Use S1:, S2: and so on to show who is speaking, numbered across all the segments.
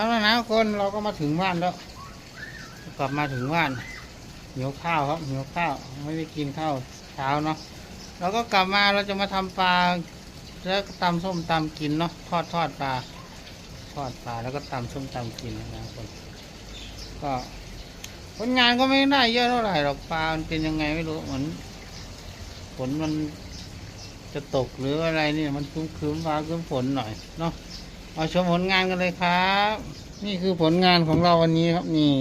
S1: ครับนะคนเราก็มาถึงบ้านแล้ว กลับมาถึงบ้านเหิวข้าวครับเหิวข้าวไม่ได้กินข้าวเช้าเนาะเราก็กลับมาเราจะมาทำปลาแล้วก็ตำส้มตำกินเนาะทอดทอดปลาทอดปลาแล้วก็ตำส้มตำกินนะคนก็ผลงานก็ไม่ได้เยอะเท่าไหร่หรอกปลามันเป็นยังไงไม่รู้เหมือนฝนมันจะตกหรืออะไรเนี่ยมันคืมคืมๆฟ้าคืมฝนหน่อยเนาะ มาชมผลงานกันเลยครับ นี่คือผลงานของเราวันนี้ครับนี่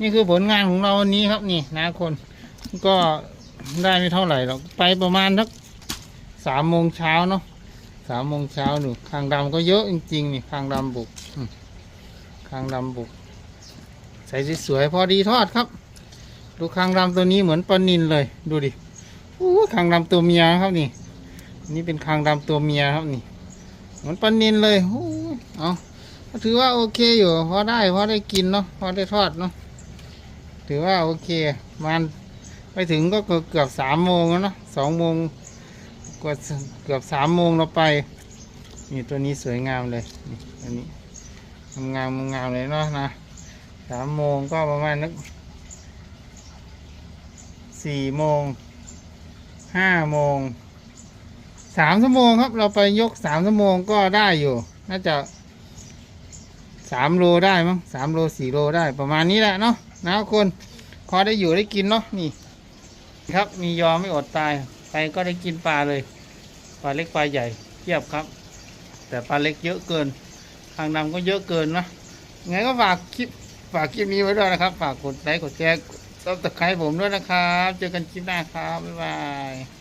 S1: นี่คือผลงานของเราวันนี้ครับนี่นะคน ก็ได้ไม่เท่าไหร่หรอกไปประมาณสักสามโมงเช้าเนาะสามโมงเช้าหนูคางดำก็เยอะจริงๆนี่คางดำบุกคางดำบุก ใส่สวยๆพอดีทอดครับ ดูคางดำตัวนี้เหมือนปลานินเลย ดูดิอู้คางดำตัวเมียครับนี่นนี่เป็นคางดำตัวเมียครับนี่ เหมือนปลานินเลยอู้เอาก็ถือว่าโอเคอยู่ พอได้พอได้กินเนาะพอได้ทอดเนาะถือว่าโอเคมันไปถึงก็เกือบสามโมงแล้วเนอะสองโมงกว่าเกือบสามโมงเราไปนี่ตัวนี้สวยงามเลยนี่ตัวนี้งามงามเลยเนาะนะสามโมงก็ประมาณนักสี่โมงห้าโมง สามชั่วโมงครับ เราไปยกสามชั่วโมงก็ได้อยู่ น่าจะสามโลได้มั้งสามโลสี่โลได้ประมาณนี้แหละเนาะนะคนพอได้อยู่ได้กินเนาะนี่ ครับมียอมไม่อดตาย ไปก็ได้กินปลาเลยปลาเล็กปลาใหญ่เทียบครับ แต่ปลาเล็กเยอะเกิน ทางดำก็เยอะเกินนะไงก็ฝากคลิปฝากคลิปนี้ไว้ด้วยนะครับ ฝากกดไลค์กดแชร์กดซับสไครผมด้วยนะครับ เจอกันคลิปหน้าครับบ๊ายบาย